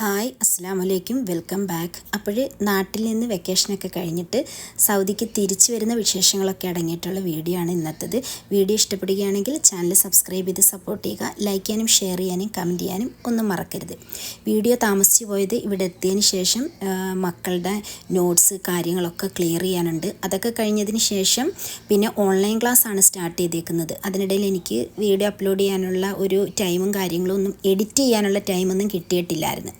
Hi അസ്സാം വലൈക്കും welcome back. അപ്പോൾ നാട്ടിൽ നിന്ന് വെക്കേഷനൊക്കെ കഴിഞ്ഞിട്ട് സൗദിക്ക് തിരിച്ചു വരുന്ന വിശേഷങ്ങളൊക്കെ അടങ്ങിയിട്ടുള്ള വീഡിയോ ആണ് ഇന്നത്തേത്. വീഡിയോ ഇഷ്ടപ്പെടുകയാണെങ്കിൽ ചാനൽ സബ്സ്ക്രൈബ് ചെയ്ത് സപ്പോർട്ട് ചെയ്യുക ലൈക്ക് ചെയ്യാനും ഷെയർ ചെയ്യാനും കമന്റ് ചെയ്യാനും ഒന്നും മറക്കരുത്. വീഡിയോ താമസിച്ചു പോയത് ഇവിടെ എത്തിയതിന് ശേഷം മക്കളുടെ നോട്ട്സ് കാര്യങ്ങളൊക്കെ ക്ലിയർ ചെയ്യാനുണ്ട്. അതൊക്കെ കഴിഞ്ഞതിന് ശേഷം പിന്നെ ഓൺലൈൻ ക്ലാസ് ആണ് സ്റ്റാർട്ട് ചെയ്തേക്കുന്നത്. അതിനിടയിൽ എനിക്ക് വീഡിയോ അപ്ലോഡ് ചെയ്യാനുള്ള ഒരു ടൈമും കാര്യങ്ങളും ഒന്നും എഡിറ്റ് ചെയ്യാനുള്ള ടൈമൊന്നും കിട്ടിയിട്ടില്ലായിരുന്നു.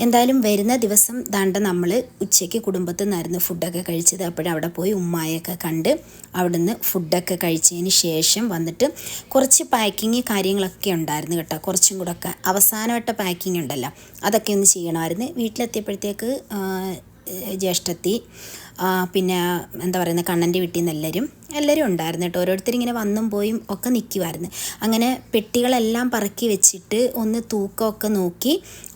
എന്തായാലും വരുന്ന ദിവസം ദാണ്ട നമ്മൾ ഉച്ചയ്ക്ക് കുടുംബത്തിൽ നിന്നായിരുന്നു ഫുഡൊക്കെ കഴിച്ചത്. അപ്പോഴവിടെ പോയി ഉമ്മായൊക്കെ കണ്ട് അവിടുന്ന് ഫുഡൊക്കെ കഴിച്ചതിന് ശേഷം വന്നിട്ട് കുറച്ച് പാക്കിങ് കാര്യങ്ങളൊക്കെ ഉണ്ടായിരുന്നു കേട്ടോ. കുറച്ചും കൂടെ ഒക്കെ അവസാനവട്ട പാക്കിങ് ഉണ്ടല്ലോ. അതൊക്കെ ഒന്ന് ചെയ്യണമായിരുന്നു. വീട്ടിലെത്തിയപ്പോഴത്തേക്ക് ജ്യേഷ്ഠത്തി പിന്നെ എന്താ പറയുന്നത് കണ്ണന്റെ വീട്ടിൽ നിന്ന് എല്ലാവരും എല്ലാവരും ഉണ്ടായിരുന്നു കേട്ടോ. ഓരോരുത്തർ ഇങ്ങനെ വന്നും പോയും ഒക്കെ നിൽക്കുമായിരുന്നു അങ്ങനെ പെട്ടികളെല്ലാം പറക്കി വെച്ചിട്ട് ഒന്ന് തൂക്കമൊക്കെ നോക്കി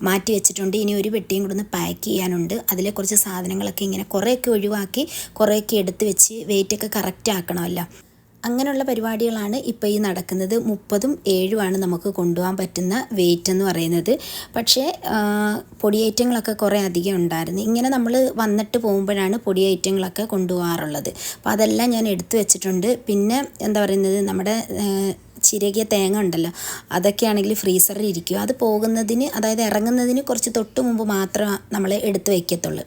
മാറ്റി വെച്ചിട്ടുണ്ട്. ഇനി ഒരു പെട്ടിയും കൂടെ ഒന്ന് പാക്ക് ചെയ്യാനുണ്ട്. അതിലെ കുറച്ച് സാധനങ്ങളൊക്കെ ഇങ്ങനെ കുറേയൊക്കെ ഒഴിവാക്കി കുറേയൊക്കെ എടുത്ത് വെച്ച് വെയിറ്റൊക്കെ കറക്റ്റ് ആക്കണമല്ലോ. അങ്ങനെയുള്ള പരിപാടികളാണ് ഇപ്പോൾ ഈ നടക്കുന്നത്. മുപ്പതും ഏഴുമാണ് നമുക്ക് കൊണ്ടുപോകാൻ പറ്റുന്ന വെയിറ്റ് എന്ന് പറയുന്നത്. പക്ഷേ പൊടിയേറ്റങ്ങളൊക്കെ കുറേ അധികം ഉണ്ടായിരുന്നു. ഇങ്ങനെ നമ്മൾ വന്നിട്ട് പോകുമ്പോഴാണ് പൊടിയേറ്റങ്ങളൊക്കെ കൊണ്ടുപോകാറുള്ളത്. അപ്പോൾ അതെല്ലാം ഞാൻ എടുത്തു വെച്ചിട്ടുണ്ട്. പിന്നെ എന്താ പറയുന്നത്? നമ്മുടെ ചിരകിയ തേങ്ങ ഉണ്ടല്ലോ അതൊക്കെ ആണെങ്കിൽ ഫ്രീസറിൽ ഇരിക്കും. അത് പോകുന്നതിന് അതായത് ഇറങ്ങുന്നതിന് കുറച്ച് തൊട്ട് മുമ്പ് മാത്രം നമ്മൾ എടുത്ത് വയ്ക്കത്തുള്ളൂ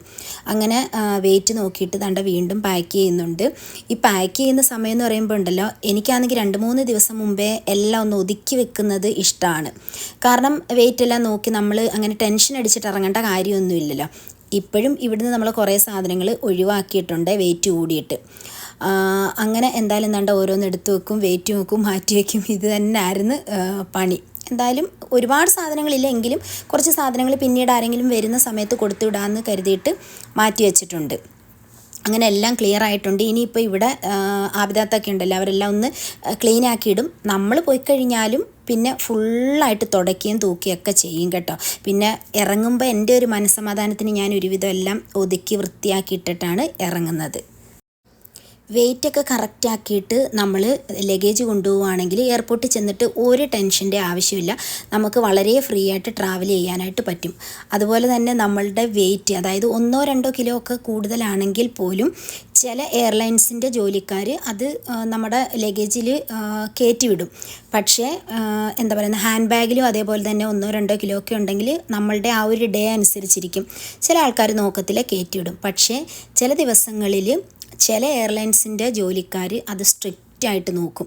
അങ്ങനെ വെയിറ്റ് നോക്കിയിട്ട് തണ്ട വീണ്ടും പാക്ക് ചെയ്യുന്നുണ്ട്. ഈ പാക്ക് ചെയ്യുന്ന സമയം എന്ന് പറയുമ്പോൾ ഉണ്ടല്ലോ എനിക്കാണെങ്കിൽ രണ്ട് മൂന്ന് ദിവസം മുമ്പേ എല്ലാം ഒന്ന് ഒതുക്കി വെക്കുന്നത് ഇഷ്ടമാണ് കാരണം വെയിറ്റ് എല്ലാം നോക്കി നമ്മൾ അങ്ങനെ ടെൻഷൻ അടിച്ചിട്ട് ഇറങ്ങേണ്ട കാര്യമൊന്നുമില്ലല്ലോ. ഇപ്പോഴും ഇവിടുന്ന് നമ്മൾ കുറേ സാധനങ്ങൾ ഒഴിവാക്കിയിട്ടുണ്ട് വെയിറ്റ് കൂടിയിട്ട്. അങ്ങനെ എന്തായാലും എന്താണ്ട് ഓരോന്ന് എടുത്ത് വെക്കും വെയിറ്റ് വെക്കും മാറ്റി വയ്ക്കും ഇത് തന്നെ ആയിരുന്നു പണി. എന്തായാലും ഒരുപാട് സാധനങ്ങളില്ല എങ്കിലും കുറച്ച് സാധനങ്ങൾ പിന്നീട് ആരെങ്കിലും വരുന്ന സമയത്ത് കൊടുത്തു വിടാമെന്ന് കരുതിയിട്ട് മാറ്റി വെച്ചിട്ടുണ്ട്. അങ്ങനെ എല്ലാം ക്ലിയർ ആയിട്ടുണ്ട്. ഇനിയിപ്പോൾ ഇവിടെ ആപിതാത്തൊക്കെ ഉണ്ടല്ലോ അവരെല്ലാം ഒന്ന് ക്ലീൻ ആക്കിയിടും. നമ്മൾ പോയി കഴിഞ്ഞാലും പിന്നെ ഫുള്ളായിട്ട് തുടയ്ക്കുകയും തൂക്കുകയൊക്കെ ചെയ്യും കേട്ടോ. പിന്നെ ഇറങ്ങുമ്പോൾ എന്റെ ഒരു മനസ്സമാധാനത്തിന് ഞാൻ ഒരുവിധം എല്ലാം ഒതുക്കി വൃത്തിയാക്കിയിട്ടിട്ടാണ് ഇറങ്ങുന്നത്. വെയിറ്റ് ഒക്കെ കറക്റ്റ് ആക്കിയിട്ട് നമ്മൾ ലഗേജ് കൊണ്ടുപോവുകയാണെങ്കിൽ എയർപോർട്ടിൽ ചെന്നിട്ട് ഒരു ടെൻഷന്റെ ആവശ്യമില്ല. നമുക്ക് വളരെ ഫ്രീ ആയിട്ട് ട്രാവൽ ചെയ്യാനായിട്ട് പറ്റും. അതുപോലെ തന്നെ നമ്മളുടെ വെയിറ്റ് അതായത് ഒന്നോ രണ്ടോ കിലോ ഒക്കെ കൂടുതലാണെങ്കിൽ പോലും ചില എയർലൈൻസിന്റെ ജോലിക്കാർ അത് നമ്മുടെ ലഗേജിൽ കയറ്റിവിടും പക്ഷേ എന്താ പറയുന്നത് ഹാൻഡ് ബാഗിലും അതേപോലെ തന്നെ ഒന്നോ രണ്ടോ കിലോ ഒക്കെ ഉണ്ടെങ്കിൽ നമ്മളുടെ ആ ഒരു ഡേ അനുസരിച്ചിരിക്കും. ചില ആൾക്കാർ നോക്കത്തില്ല കയറ്റിവിടും പക്ഷേ ചില ദിവസങ്ങളിൽ ചില എയർലൈൻസിന്റെ ജോലിക്കാർ അത് സ്ട്രിക്റ്റ് ആയിട്ട് നോക്കും.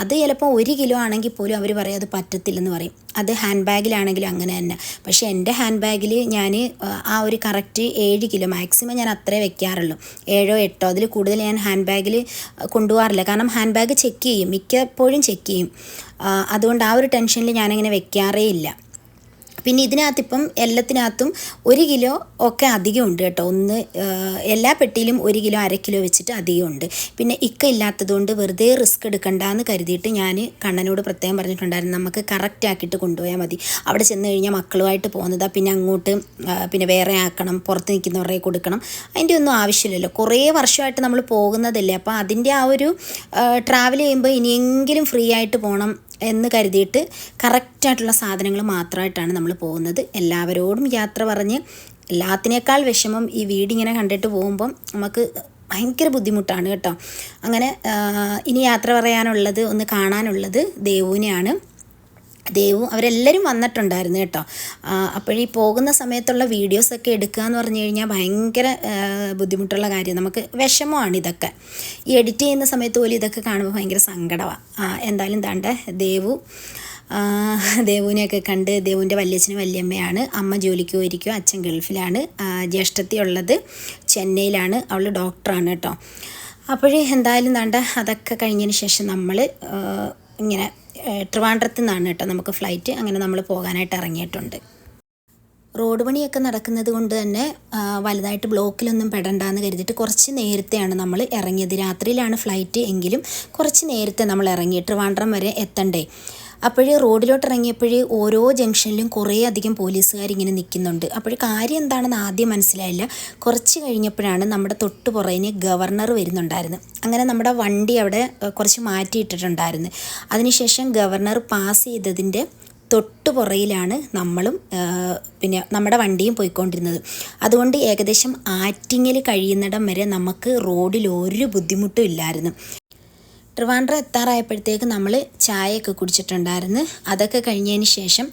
അത് ചിലപ്പോൾ ഒരു കിലോ ആണെങ്കിൽ പോലും അവർ പറയും അത് പറ്റത്തില്ലെന്ന് പറയും. അത് ഹാൻഡ് ബാഗിലാണെങ്കിലും അങ്ങനെ തന്നെ. പക്ഷേ എന്റെ ഹാൻഡ് ബാഗിൽ ഞാൻ ആ ഒരു കറക്റ്റ് ഏഴ് കിലോ മാക്സിമം ഞാൻ അത്രേ വെക്കാറുള്ളൂ. ഏഴോ എട്ടോ അതിൽ കൂടുതൽ ഞാൻ ഹാൻഡ് ബാഗിൽ കൊണ്ടുപോകാറില്ല. കാരണം ഹാൻഡ് ബാഗ് ചെക്ക് ചെയ്യും. മിക്കപ്പോഴും ചെക്ക് ചെയ്യും. അതുകൊണ്ട് ആ ഒരു ടെൻഷനിൽ ഞാനങ്ങനെ വെക്കാറേ ഇല്ല. പിന്നെ ഇതിനകത്തിപ്പം എല്ലാത്തിനകത്തും ഒരു കിലോ ഒക്കെ അധികം ഉണ്ട് കേട്ടോ. ഒന്ന് എല്ലാ പെട്ടിയിലും ഒരു കിലോ അര കിലോ വെച്ചിട്ട് അധികം ഉണ്ട്. പിന്നെ ഇക്ക ഇല്ലാത്തതുകൊണ്ട് വെറുതെ റിസ്ക് എടുക്കണ്ട എന്ന് കരുതിയിട്ട് ഞാൻ കണ്ണനോട് പ്രത്യേകം പറഞ്ഞിട്ടുണ്ടായിരുന്നു നമുക്ക് കറക്റ്റ് ആക്കിയിട്ട് കൊണ്ടുപോയാൽ മതി. അവിടെ ചെന്ന് കഴിഞ്ഞാൽ മക്കളുമായിട്ട് പോകുന്നതാ പിന്നെ അങ്ങോട്ട് പിന്നെ വേറെ ആക്കണം പുറത്ത് നിൽക്കുന്നവരെ കൊടുക്കണം. അതിന്റെ ഒന്നും ആവശ്യമില്ലല്ലോ. കുറേ വർഷമായിട്ട് നമ്മൾ പോകുന്നതല്ലേ. അപ്പോൾ അതിന്റെ ആ ഒരു ട്രാവൽ ചെയ്യുമ്പോൾ ഇനിയെങ്കിലും ഫ്രീ ആയിട്ട് പോകണം എന്ന് കരുതിയിട്ട് കറക്റ്റായിട്ടുള്ള സാധനങ്ങൾ മാത്രമായിട്ടാണ് നമ്മൾ പോകുന്നത്. എല്ലാവരോടും യാത്ര പറഞ്ഞ് എല്ലാത്തിനേക്കാൾ വിഷമം ഈ വീടിങ്ങനെ കണ്ടിട്ട് പോകുമ്പം നമുക്ക് ഭയങ്കര ബുദ്ധിമുട്ടാണ് കേട്ടോ. അങ്ങനെ ഇനി യാത്ര പറയാനുള്ളത് ഒന്ന് കാണാനുള്ളത് ദേവുവിനെയാണ്. ദേവു അവരെല്ലാവരും വന്നിട്ടുണ്ടായിരുന്നു കേട്ടോ. അപ്പോഴീ പോകുന്ന സമയത്തുള്ള വീഡിയോസൊക്കെ എടുക്കുക എന്ന് പറഞ്ഞു കഴിഞ്ഞാൽ ഭയങ്കര ബുദ്ധിമുട്ടുള്ള കാര്യം. നമുക്ക് വിഷമമാണ് ഇതൊക്കെ. ഈ എഡിറ്റ് ചെയ്യുന്ന സമയത്ത് പോലും ഇതൊക്കെ കാണുമ്പോൾ ഭയങ്കര സങ്കടമാണ് എന്തായാലും താണ്ട ദേവു ദേവുവിനെയൊക്കെ കണ്ട് ദേവുവിന്റെ വല്യച്ഛനും വല്യമ്മയാണ്. അമ്മ ജോലിക്ക് പോയിരിക്കും അച്ഛൻ ഗൾഫിലാണ്. ജ്യേഷ്ഠത്തി ഉള്ളത് ചെന്നൈയിലാണ് അവൾ ഡോക്ടറാണ് കേട്ടോ. അപ്പോഴേ എന്തായാലും താണ്ട അതൊക്കെ കഴിഞ്ഞതിന് ശേഷം നമ്മൾ ഇങ്ങനെ ട്രിവാൻഡ്രത്ത് നിന്നാണ് കേട്ടോ നമുക്ക് ഫ്ലൈറ്റ് അങ്ങനെ നമ്മൾ പോകാനായിട്ട് ഇറങ്ങിയിട്ടുണ്ട്. റോഡ് പണിയൊക്കെ നടക്കുന്നത് കൊണ്ട് തന്നെ വലുതായിട്ട് ബ്ലോക്കിലൊന്നും പെടണ്ടെന്ന് കരുതിയിട്ട് കുറച്ച് നേരത്തെയാണ് നമ്മൾ ഇറങ്ങിയത്. രാത്രിയിലാണ് ഫ്ലൈറ്റ് എങ്കിലും കുറച്ച് നേരത്തെ നമ്മൾ ഇറങ്ങി. ട്രിവാൻഡ്രം വരെ എത്തണ്ടേ? അപ്പോഴേ റോഡിലോട്ട് ഇറങ്ങിയപ്പോഴേ ഓരോ ജംഗ്ഷനിലും കുറേ അധികം പോലീസുകാർ ഇങ്ങനെ നിൽക്കുന്നുണ്ട്. അപ്പോൾ കാര്യം എന്താണെന്ന് ആദ്യം മനസ്സിലായില്ല. കുറച്ച് കഴിഞ്ഞപ്പോഴാണ് നമ്മുടെ തൊട്ട് പുറകിന് ഗവർണർ വരുന്നുണ്ടായിരുന്നു. അങ്ങനെ നമ്മുടെ വണ്ടി അവിടെ കുറച്ച് മാറ്റിയിട്ടിട്ടുണ്ടായിരുന്നു. അതിനുശേഷം ഗവർണർ പാസ് ചെയ്തതിന്റെ തൊട്ടു പുറയിലാണ് നമ്മളും പിന്നെ നമ്മുടെ വണ്ടിയും പോയിക്കൊണ്ടിരുന്നത്. അതുകൊണ്ട് ഏകദേശം ആറ്റിങ്ങിൽ കഴിയുന്നിടം വരെ നമുക്ക് റോഡിൽ ഒരു ബുദ്ധിമുട്ടും ഇല്ലായിരുന്നു. ട്രിവാൻഡ്രം എത്താറായപ്പോഴത്തേക്ക് നമ്മൾ ചായയൊക്കെ കുടിച്ചിട്ടുണ്ടായിരുന്നു. അതൊക്കെ കഴിഞ്ഞതിന് ശേഷം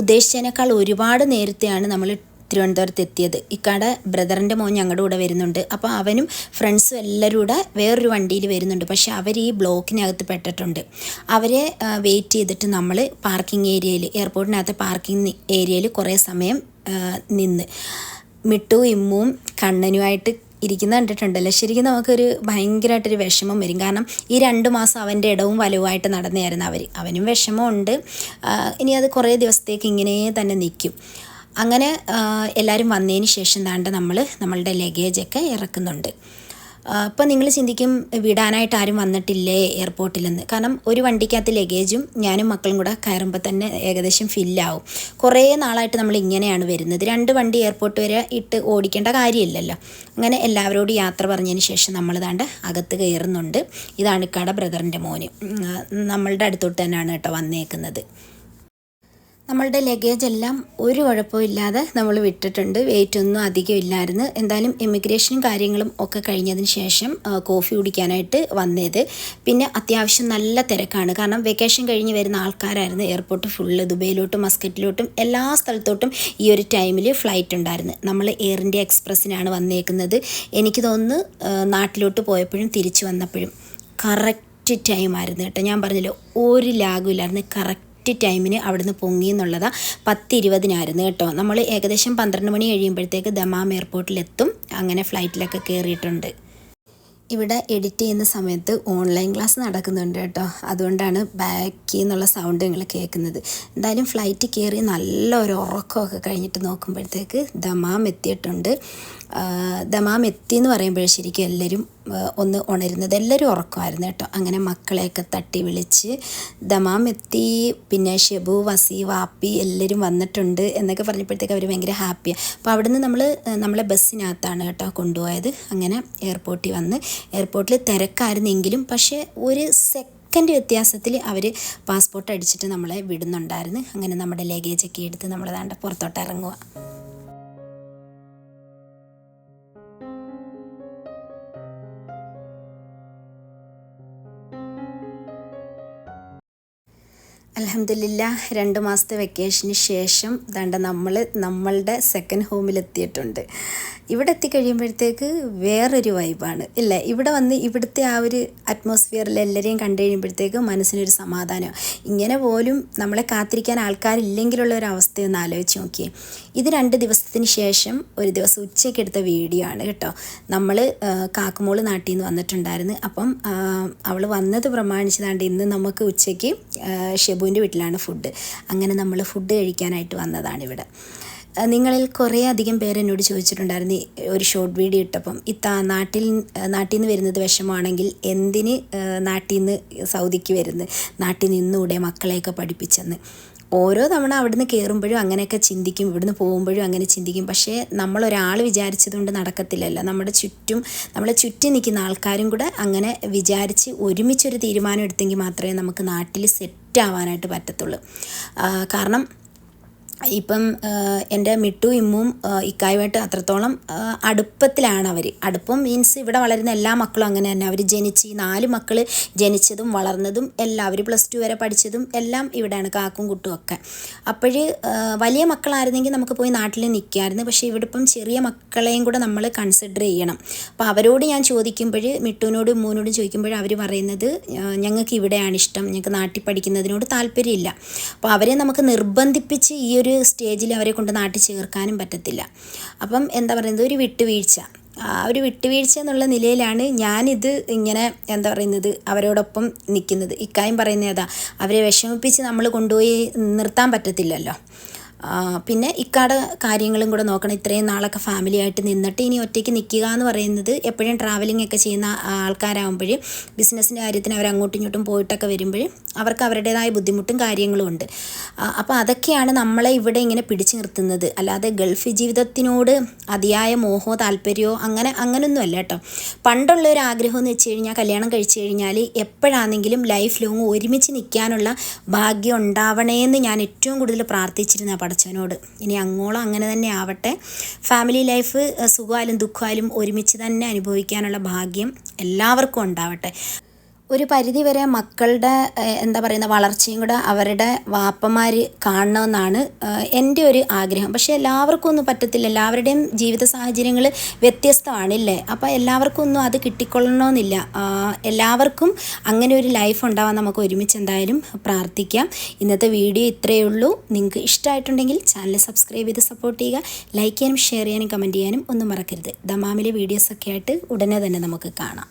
ഉദ്ദേശിച്ചതിനേക്കാൾ ഒരുപാട് നേരത്തെയാണ് നമ്മൾ തിരുവനന്തപുരത്ത് എത്തിയത്. ഇക്കാടെ ബ്രദറിന്റെ മോൻ ഞങ്ങളുടെ കൂടെ വരുന്നുണ്ട്. അപ്പോൾ അവനും ഫ്രണ്ട്സും എല്ലാവരും കൂടെ വേറൊരു വണ്ടിയിൽ വരുന്നുണ്ട്. പക്ഷേ അവർ ഈ ബ്ലോക്കിനകത്ത് പെട്ടിട്ടുണ്ട്. അവരെ വെയിറ്റ് ചെയ്തിട്ട് നമ്മൾ പാർക്കിംഗ് ഏരിയയിൽ എയർപോർട്ടിനകത്ത് പാർക്കിംഗ് ഏരിയയിൽ കുറേ സമയം നിന്ന്. മിട്ടു ഇമ്മും കണ്ണനുമായിട്ട് ഇരിക്കുന്ന കണ്ടിട്ടുണ്ടല്ലോ. ശരിക്കും നമുക്കൊരു ഭയങ്കരമായിട്ടൊരു വിഷമം വരും. കാരണം ഈ രണ്ട് മാസം അവന്റെ ഇടവും വലുവായിട്ട് നടന്നായിരുന്നു അവർ അവനും വിഷമമുണ്ട്. ഇനി അത് കുറേ ദിവസത്തേക്ക് ഇങ്ങനെ തന്നെ നിൽക്കും. അങ്ങനെ എല്ലാവരും വന്നതിന് ശേഷം താണ്ട് നമ്മൾ നമ്മളുടെ ലഗേജൊക്കെ ഇറക്കുന്നുണ്ട്. അപ്പോൾ നിങ്ങൾ ചിന്തിക്കും വിടാനായിട്ട് ആരും വന്നിട്ടില്ലേ എയർപോർട്ടിലെന്ന്. കാരണം ഒരു വണ്ടിക്കകത്ത് ലഗേജും ഞാനും മക്കളും കൂടെ കയറുമ്പോൾ തന്നെ ഏകദേശം ഫില്ലാവും. കുറേ നാളായിട്ട് നമ്മൾ ഇങ്ങനെയാണ് വരുന്നത്. രണ്ട് വണ്ടി എയർപോർട്ട് വരെ ഇട്ട് ഓടിക്കേണ്ട കാര്യമില്ലല്ലോ. അങ്ങനെ എല്ലാവരോടും യാത്ര പറഞ്ഞതിന് ശേഷം നമ്മൾ ദാണ്ട് അകത്ത് കയറുന്നുണ്ട്. ഇതാണ് കട ബ്രദറിന്റെ മോന്. നമ്മളുടെ അടുത്തോട്ട് തന്നെയാണ് കേട്ടോ വന്നേക്കുന്നത്. നമ്മളുടെ ലഗേജ് എല്ലാം ഒരു കുഴപ്പമില്ലാതെ നമ്മൾ വിട്ടിട്ടുണ്ട്. വെയിറ്റ് ഒന്നും അധികം ഇല്ലായിരുന്നു. എന്തായാലും ഇമിഗ്രേഷനും കാര്യങ്ങളും ഒക്കെ കഴിഞ്ഞതിന് ശേഷം കോഫി കുടിക്കാനായിട്ട് വന്നത്. പിന്നെ അത്യാവശ്യം നല്ല തിരക്കാണ്. കാരണം വെക്കേഷൻ കഴിഞ്ഞ് വരുന്ന ആൾക്കാരായിരുന്നു. എയർപോർട്ട് ഫുള്ള് ദുബൈയിലോട്ടും മസ്കറ്റിലോട്ടും എല്ലാ സ്ഥലത്തോട്ടും ഈ ഒരു ടൈമിൽ ഫ്ലൈറ്റ് ഉണ്ടായിരുന്നു. നമ്മൾ എയർ ഇന്ത്യ എക്സ്പ്രസ്സിനാണ് വന്നേക്കുന്നത്. എനിക്ക് തോന്നുന്നു നാട്ടിലോട്ട് പോയപ്പോഴും തിരിച്ചു വന്നപ്പോഴും കറക്റ്റ് ടൈമായിരുന്നു കേട്ടോ. ഞാൻ പറഞ്ഞില്ല ഒരു ലാഗും ഇല്ലായിരുന്നു. കറക്റ്റ് കറക്റ്റ് ടൈമിന് അവിടുന്ന് പൊങ്ങി എന്നുള്ളതാ പത്ത് ഇരുപതിനായിരുന്നു കേട്ടോ. നമ്മൾ ഏകദേശം പന്ത്രണ്ട് മണി കഴിയുമ്പോഴത്തേക്ക് ദമാം എയർപോർട്ടിലെത്തും. അങ്ങനെ ഫ്ലൈറ്റിലൊക്കെ കയറിയിട്ടുണ്ട് ഇവിടെ എഡിറ്റ് ചെയ്യുന്ന സമയത്ത് ഓൺലൈൻ ക്ലാസ് നടക്കുന്നുണ്ട് കേട്ടോ. അതുകൊണ്ടാണ് ബാക്കി എന്നുള്ള സൗണ്ട് നിങ്ങൾ കേൾക്കുന്നത്. എന്തായാലും ഫ്ലൈറ്റ് കയറി നല്ല ഒരു ഉറക്കമൊക്കെ കഴിഞ്ഞിട്ട് നോക്കുമ്പോഴത്തേക്ക് ദമാം എത്തിയിട്ടുണ്ട്. ദമാം എത്തി എന്ന് പറയുമ്പോൾ ശരിക്കും എല്ലാവരും ഒന്ന് ഉണരുന്നത് എല്ലാവരും ഉറക്കമായിരുന്നു കേട്ടോ. അങ്ങനെ മക്കളെയൊക്കെ തട്ടി വിളിച്ച് ദമാം എത്തി പിന്നെ ഷെബു വസി വാപ്പി എല്ലാവരും വന്നിട്ടുണ്ട് എന്നൊക്കെ പറഞ്ഞപ്പോഴത്തേക്ക് അവർ ഭയങ്കര ഹാപ്പിയാണ് അപ്പോൾ അവിടുന്ന് നമ്മൾ നമ്മളെ ബസ്സിനകത്താണ് കേട്ടോ കൊണ്ടുപോയത്. അങ്ങനെ എയർപോർട്ടിൽ വന്ന് എയർപോർട്ടിൽ തിരക്കായിരുന്നെങ്കിലും പക്ഷേ ഒരു സെക്കൻഡ് വ്യത്യാസത്തിൽ അവർ പാസ്പോർട്ട് അടിച്ചിട്ട് നമ്മളെ വിടുന്നുണ്ടായിരുന്നു. അങ്ങനെ നമ്മുടെ ലഗേജൊക്കെ എടുത്ത് നമ്മൾ ദാണ്ട പുറത്തോട്ട് ഇറങ്ങുക അലഹമില്ല രണ്ട് മാസത്തെ വെക്കേഷന് ശേഷം ദണ്ട നമ്മൾ നമ്മളുടെ സെക്കൻഡ് ഹോമിലെത്തിയിട്ടുണ്ട് ഇവിടെ എത്തിക്കഴിയുമ്പോഴത്തേക്ക് വേറൊരു വൈബാണ് ഇല്ല? ഇവിടെ വന്ന് ഇവിടുത്തെ ആ ഒരു അറ്റ്മോസ്ഫിയറിൽ എല്ലാവരെയും കണ്ടു കഴിയുമ്പോഴത്തേക്ക് മനസ്സിനൊരു സമാധാനം. ഇങ്ങനെ പോലും നമ്മളെ കാത്തിരിക്കാൻ ആൾക്കാരില്ലെങ്കിലുള്ള ഒരു അവസ്ഥയൊന്ന് ആലോചിച്ച് നോക്കിയേ. ഇത് രണ്ട് ദിവസത്തിന് ശേഷം ഒരു ദിവസം ഉച്ചയ്ക്ക് എടുത്ത വീഡിയോ ആണ് കേട്ടോ. നമ്മൾ കാക്കുമോൾ നാട്ടിൽ നിന്ന് വന്നിട്ടുണ്ടായിരുന്നു. അപ്പം അവൾ വന്നത് പ്രമാണിച്ചതാണ്ട് ഇന്ന് നമുക്ക് ഉച്ചയ്ക്ക് ആ, ഷെബുവിന്റെ വീട്ടിലാണ് ഫുഡ് അങ്ങനെ നമ്മൾ ഫുഡ് കഴിക്കാനായിട്ട് വന്നതാണ് ഇവിടെ. നിങ്ങളിൽ കുറേ അധികം പേര് എന്നോട് ചോദിച്ചിട്ടുണ്ടായിരുന്നു ഒരു ഷോർട്ട് വീഡിയോ ഇട്ടപ്പം. ഇത്ത നാട്ടിൽ നാട്ടിൽ നിന്ന് വരുന്നത് വിഷമമാണെങ്കിൽ എന്തിന് നാട്ടിൽ നിന്ന് സൗദിക്ക് വരുന്നത്? നാട്ടിൽ നിന്നുകൂടെ മക്കളെയൊക്കെ പഠിപ്പിച്ചെന്ന്. ഓരോ തവണ അവിടുന്ന് കയറുമ്പോഴും അങ്ങനെയൊക്കെ ചിന്തിക്കും ഇവിടുന്ന് പോകുമ്പോഴും അങ്ങനെ ചിന്തിക്കും. പക്ഷേ നമ്മളൊരാൾ വിചാരിച്ചതുകൊണ്ട് നടക്കത്തില്ലല്ലോ. നമ്മുടെ ചുറ്റും നമ്മളെ ചുറ്റി നിൽക്കുന്ന ആൾക്കാരും കൂടെ അങ്ങനെ വിചാരിച്ച് ഒരുമിച്ചൊരു തീരുമാനം എടുത്തെങ്കിൽ മാത്രമേ നമുക്ക് നാട്ടിൽ സെറ്റ് ആവാനായിട്ട് പറ്റത്തുള്ളൂ കാരണം ഇപ്പം എന്റെ മിട്ടു ഇമ്മും ഇക്കായുമായിട്ട് അത്രത്തോളം അടുപ്പത്തിലാണ് അവർ അടുപ്പം മീൻസ് ഇവിടെ വളരുന്ന എല്ലാ മക്കളും അങ്ങനെ തന്നെ. അവർ ജനിച്ച് ഈ നാല് മക്കൾ ജനിച്ചതും വളർന്നതും എല്ലാം അവർ പ്ലസ് ടു വരെ പഠിച്ചതും എല്ലാം ഇവിടെയാണ് കാക്കും കുട്ടും ഒക്കെ. അപ്പോഴ് വലിയ മക്കളായിരുന്നെങ്കിൽ നമുക്ക് പോയി നാട്ടിൽ നിൽക്കാമായിരുന്നു പക്ഷേ ഇവിടെ ഇപ്പം ചെറിയ മക്കളെയും കൂടെ നമ്മൾ കൺസിഡർ ചെയ്യണം. അപ്പോൾ അവരോട് ഞാൻ ചോദിക്കുമ്പോൾ മിട്ടുവിനോടും ഇമ്മൂനോടും ചോദിക്കുമ്പോൾ അവർ പറയുന്നത് ഞങ്ങൾക്ക് ഇവിടെയാണ് ഇഷ്ടം. ഞങ്ങൾക്ക് നാട്ടിൽ പഠിക്കുന്നതിനോട് താല്പര്യമില്ല. അപ്പോൾ അവരെ നമുക്ക് നിർബന്ധിപ്പിച്ച് ഈ സ്റ്റേജിൽ അവരെ കൊണ്ട് നാട്ടിൽ ചേർക്കാനും പറ്റത്തില്ല. അപ്പം എന്താ പറയുന്നത്? ഒരു വിട്ടുവീഴ്ച. ഒരു വിട്ടുവീഴ്ച എന്നുള്ള നിലയിലാണ് ഞാനിത് ഇങ്ങനെ എന്താ പറയുന്നത്? അവരോടൊപ്പം നിൽക്കുന്നത്. ഇക്കാര്യം പറയുന്നത് അവരെ വിഷമിപ്പിച്ച് നമ്മൾ കൊണ്ടുപോയി നിർത്താൻ പറ്റത്തില്ലല്ലോ. പിന്നെ ഇക്കാട് കാര്യങ്ങളും കൂടെ നോക്കണം. ഇത്രയും നാളൊക്കെ ഫാമിലി ആയിട്ട് നിന്നിട്ട് ഇനി ഒറ്റയ്ക്ക് നിൽക്കുക എന്ന് പറയുന്നത് എപ്പോഴും ട്രാവലിംഗ് ഒക്കെ ചെയ്യുന്ന ആൾക്കാരാകുമ്പോൾ ബിസിനസ്സിന്റെ കാര്യത്തിന് അവർ അങ്ങോട്ടും ഇങ്ങോട്ടും പോയിട്ടൊക്കെ വരുമ്പോൾ അവർക്ക് അവരുടേതായ ബുദ്ധിമുട്ടും കാര്യങ്ങളും ഉണ്ട്. അപ്പോൾ അതൊക്കെയാണ് നമ്മളെ ഇവിടെ ഇങ്ങനെ പിടിച്ചു നിർത്തുന്നത്. അല്ലാതെ ഗൾഫ് ജീവിതത്തിനോട് അതിയായ മോഹോ താല്പര്യമോ അങ്ങനെ അങ്ങനെയൊന്നും അല്ല കേട്ടോ. പണ്ടുള്ള ഒരു ആഗ്രഹം എന്ന് വെച്ച് കഴിഞ്ഞാൽ കല്യാണം കഴിച്ചു കഴിഞ്ഞാൽ എപ്പോഴാണെങ്കിലും ലൈഫ് ലോങ് ഒരുമിച്ച് നിൽക്കാനുള്ള ഭാഗ്യം ഉണ്ടാവണേ എന്ന് ഞാൻ ഏറ്റവും കൂടുതൽ പ്രാർത്ഥിച്ചിരുന്ന പടച്ചവനോട് ഇനി അങ്ങോളം അങ്ങനെ തന്നെ ആവട്ടെ. ഫാമിലി ലൈഫ് സുഖമായാലും ദുഃഖമായാലും ഒരുമിച്ച് തന്നെ അനുഭവിക്കാനുള്ള ഭാഗ്യം എല്ലാവർക്കും ഉണ്ടാവട്ടെ. ഒരു പരിധിവരെ മക്കളുടെ എന്താ പറയുന്ന വളർച്ചയും കൂടെ അവരുടെ വാപ്പന്മാർ കാണണമെന്നാണ് എന്റെ ഒരു ആഗ്രഹം. പക്ഷേ എല്ലാവർക്കും ഒന്നും പറ്റത്തില്ല. എല്ലാവരുടെയും ജീവിത സാഹചര്യങ്ങൾ വ്യത്യസ്തമാണില്ലേ? അപ്പോൾ എല്ലാവർക്കും ഒന്നും അത് കിട്ടിക്കൊള്ളണമെന്നില്ല. എല്ലാവർക്കും അങ്ങനെ ഒരു ലൈഫ് ഉണ്ടാവാൻ നമുക്ക് ഒരുമിച്ച് എന്തായാലും പ്രാർത്ഥിക്കാം. ഇന്നത്തെ വീഡിയോ ഇത്രയേ ഉള്ളൂ. നിങ്ങൾക്ക് ഇഷ്ടമായിട്ടുണ്ടെങ്കിൽ ചാനൽ സബ്സ്ക്രൈബ് ചെയ്ത് സപ്പോർട്ട് ചെയ്യുക. ലൈക്ക് ചെയ്യാനും ഷെയർ ചെയ്യാനും കമന്റ് ചെയ്യാനും ഒന്നും മറക്കരുത്. ദമാമിലെ വീഡിയോസൊക്കെ ആയിട്ട് ഉടനെ തന്നെ നമുക്ക് കാണാം.